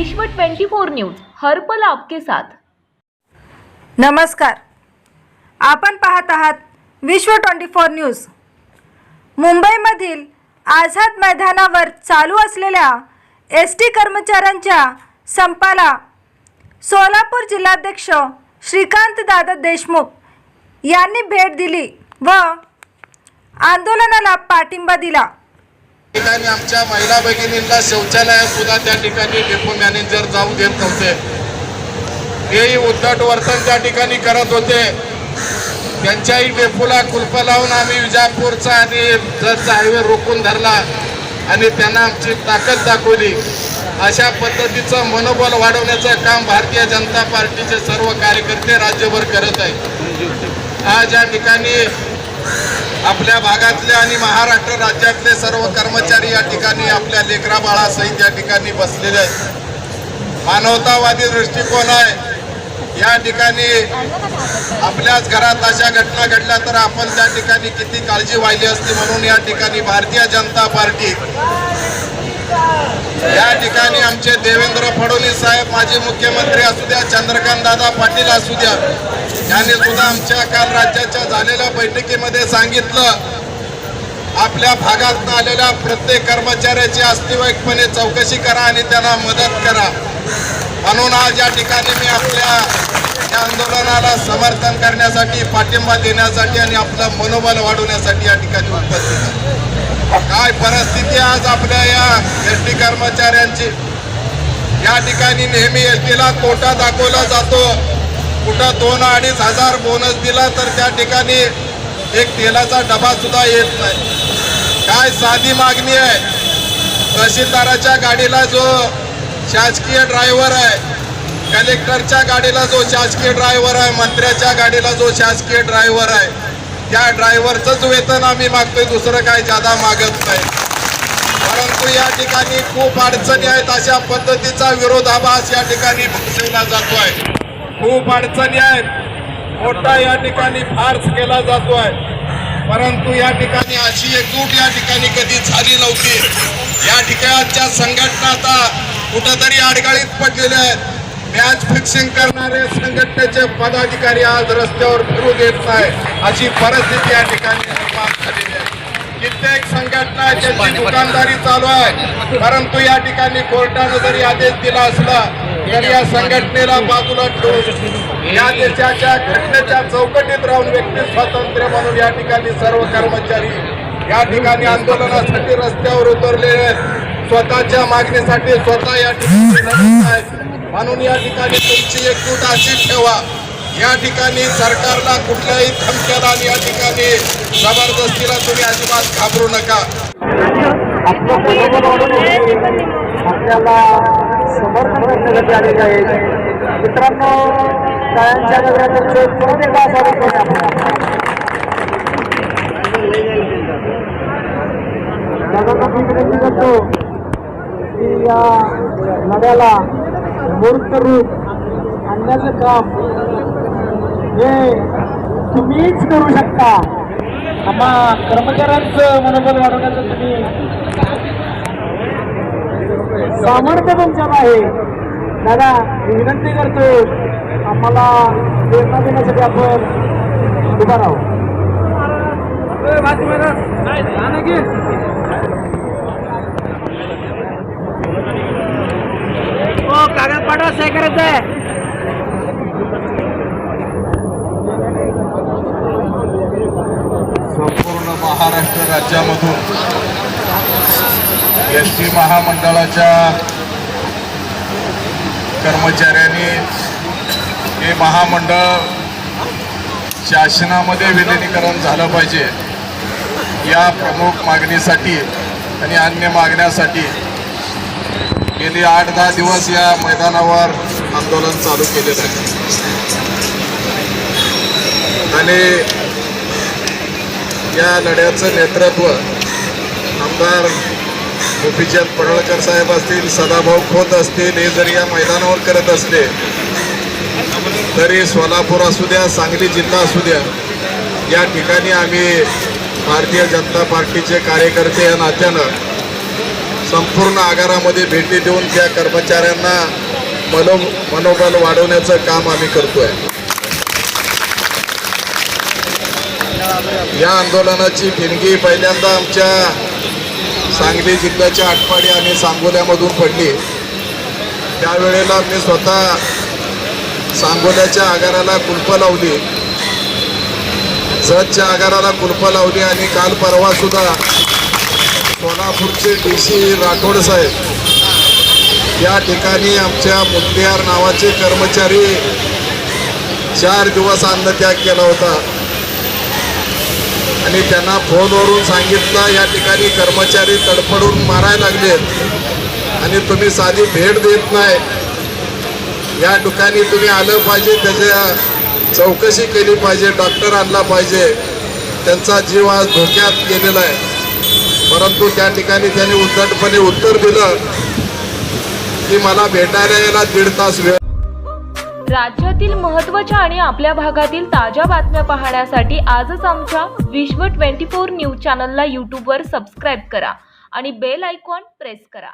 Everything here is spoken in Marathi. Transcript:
विश्व 24 न्यूज हर्पल आपके साथ. नमस्कार. आपण पाहत आहात विश्व ट्वेंटी फोर न्यूज. मुंबईमधील आझाद मैदानावर चालू असलेल्या एस टी कर्मचाऱ्यांच्या संपाला सोलापूर जिल्हाध्यक्ष श्रीकांत दादा देशमुख यांनी भेट दिली व आंदोलनाला पाठिंबा दिला. ठिकाणी आमच्या महिला भगिनींना शौचालयात सुद्धा त्या ठिकाणी डेपो मॅनेजर जाऊ देत नव्हते. हेही उद्धट वर्तन त्या ठिकाणी करत होते. त्यांच्याही डेपोला कुलप लावून आम्ही विजापूरचा आणि जतचा हायवे रोखून धरला आणि त्यांना आमची ताकद दाखवली. अशा पद्धतीचं मनोबल वाढवण्याचं काम भारतीय जनता पार्टीचे सर्व कार्यकर्ते राज्यभर करत आहेत. आज या ठिकाणी आपल्या भागातले आणि महाराष्ट्र राज्यातले सर्व कर्मचारी या ठिकाणी आपल्या लेकरा बाळासहित या ठिकाणी बसलेले आहेत. मानवतावादी दृष्टिकोन आहे. या ठिकाणी आपल्याच घरात अशा घटना घडल्या तर आपण त्या ठिकाणी किती काळजी वाहिली असती म्हणून या ठिकाणी भारतीय जनता पार्टी या ठिकाणी आमचे देवेंद्र फडणवीस साहेब माजी मुख्यमंत्री असू द्या चंद्रकांत दादा पाटील असू द्या यांनी सुद्धा आमच्या काल राज्याच्या झालेल्या बैठकीमध्ये सांगितलं आपल्या भागात आलेल्या प्रत्येक कर्मचाऱ्याची अस्तिवाईकपणे चौकशी करा आणि त्यांना मदत करा. म्हणून आज या ठिकाणी मी आपल्या या आंदोलनाला समर्थन करण्यासाठी पाठिंबा देण्यासाठी आणि आपलं मनोबल वाढवण्यासाठी या ठिकाणी उपस्थित आहे. काय परिस्थिती आज आपल्या या एस टी कर्मचाऱ्यांची? या ठिकाणी नेहमी एस टीला तोटा दाखवला जातो. कुठं दोन अडीच हजार बोनस दिला तर त्या ठिकाणी एक तेलाचा डबा सुद्धा येत नाही. काय साधी मागणी आहे? तहसीलदाराच्या गाडीला जो शासकीय ड्रायव्हर आहे कलेक्टरच्या गाडीला जो शासकीय ड्रायव्हर आहे मंत्र्याच्या गाडीला जो शासकीय ड्रायव्हर आहे त्या ड्रायव्हरचंच वेतन आम्ही मागतोय दुसरं काय जादा मागत नाही. परंतु या ठिकाणी खूप अडचणी आहेत अशा पद्धतीचा विरोधाभास या ठिकाणी बसवला जातोय. खूप अडचणी आहेत. मोठा या ठिकाणी फार्स केला जातोय. परंतु या ठिकाणी अशी एकजूट या ठिकाणी कधी झाली नव्हती. या ठिकाणच्या संघटना आता कुठंतरी अडगाळीत पडलेल्या आहेत. मॅच फिक्सिंग करणारे संघटनेचे पदाधिकारी आज रस्त्यावर फिरू देत नाही अशी परिस्थिती या ठिकाणी निर्माण झालेली आहे. कित्येक संघटना त्यांची दुकानदारी चालू आहे. परंतु या ठिकाणी कोर्टानं जरी आदेश दिला असला तरी या संघटनेला बाजूला ठेवून या देशाच्या घटनेच्या चौकटीत राहून व्यक्ती स्वातंत्र्य म्हणून या ठिकाणी सर्व कर्मचारी या ठिकाणी आंदोलनासाठी रस्त्यावर उतरलेले आहेत. स्वतःच्या मागणीसाठी स्वतः या ठिकाणी आहेत. म्हणून या ठिकाणी तुमची एकजूट अशी ठेवा. या ठिकाणी सरकारला कुठल्याही धमक्याला या ठिकाणी जबरदस्तीला तुम्ही अजिबात घाबरू नका. आपल्याला समर्थन करण्यासाठी आलेलं आहे मित्रांनो टाळ्यांच्या नगरातर्फे परत एकदा स्वागत करूया आपण विनंती करतो की या लढ्याला मूर्त रूप आणण्याचं काम. हे तुम्हीच करू शकता. आम्हा कर्मचाऱ्यांचं मनोबल वाढवण्याचं तुम्ही सामर्थ्य तुमच्यात आहे दादा मी विनंती करतो आम्हाला प्रेरणा देण्यासाठी आपण उभा राहू. हो, कागद पाठवा सही करायचं आहे संपूर्ण महाराष्ट्र राज्यामधून एस टी महामंडळाच्या कर्मचाऱ्यांनी हे महामंडळ शासनामध्ये विलिनीकरण झालं पाहिजे. या प्रमुख मागणीसाठी आणि अन्य मागण्यासाठी गेली आठ दहा दिवस या मैदानावर आंदोलन चालू केलेलं आहे. आणि या लढ्याचं नेतृत्व आमदार गोपीचंद पडळकर साहेब असतील सदाभाऊ खोत असतील हे जरी या मैदानावर करत असले तरी सोलापूर असू द्या सांगली जिल्हा असू द्या या ठिकाणी आम्ही भारतीय जनता पार्टीचे कार्यकर्ते या नात्यानं संपूर्ण आगारामध्ये भेटी देऊन त्या कर्मचाऱ्यांना मनो मनोबल वाढवण्याचं काम आम्ही करतोय. या आंदोलनाची ठिणगी पहिल्यांदा आमच्या सांगली जिल्ह्याच्या आटपाडी आणि सांगोल्यामधून पडली. त्यावेळेला मी स्वतः सांगोल्याच्या आगाराला कुलपं लावली. जतच्या आगाराला कुलपं लावली आणि काल परवा सुद्धा सोलापूरचे डी सी राठोड साहेब. या ठिकाणी आमच्या मुक्तियार नावाचे कर्मचारी चार दिवस अन्नत्याग केला होता. आणि त्यांना फोनवरून सांगितलं या ठिकाणी कर्मचारी तडफडून मारायला लागलेत. आणि तुम्ही साधी भेट देत नाही. या ठिकाणी तुम्ही आलं पाहिजे त्याच्या चौकशी केली पाहिजे डॉक्टर आणला पाहिजे. त्यांचा जीव आज धोक्यात गेलेला आहे. परंतु त्या ठिकाणी त्यांनी उद्धटपणे उत्तर दिलं की मला भेटायला यायला दीड तास वेळ राज्यातील महत्त्वाच्या आणि आपल्या भागातील ताज्या बातम्या पाहण्यासाठी आजच आमच्या विश्व ट्वेंटी फोर न्यूज चॅनलला यूट्यूबवर सबस्क्राईब करा आणि बेल आयकॉन प्रेस करा.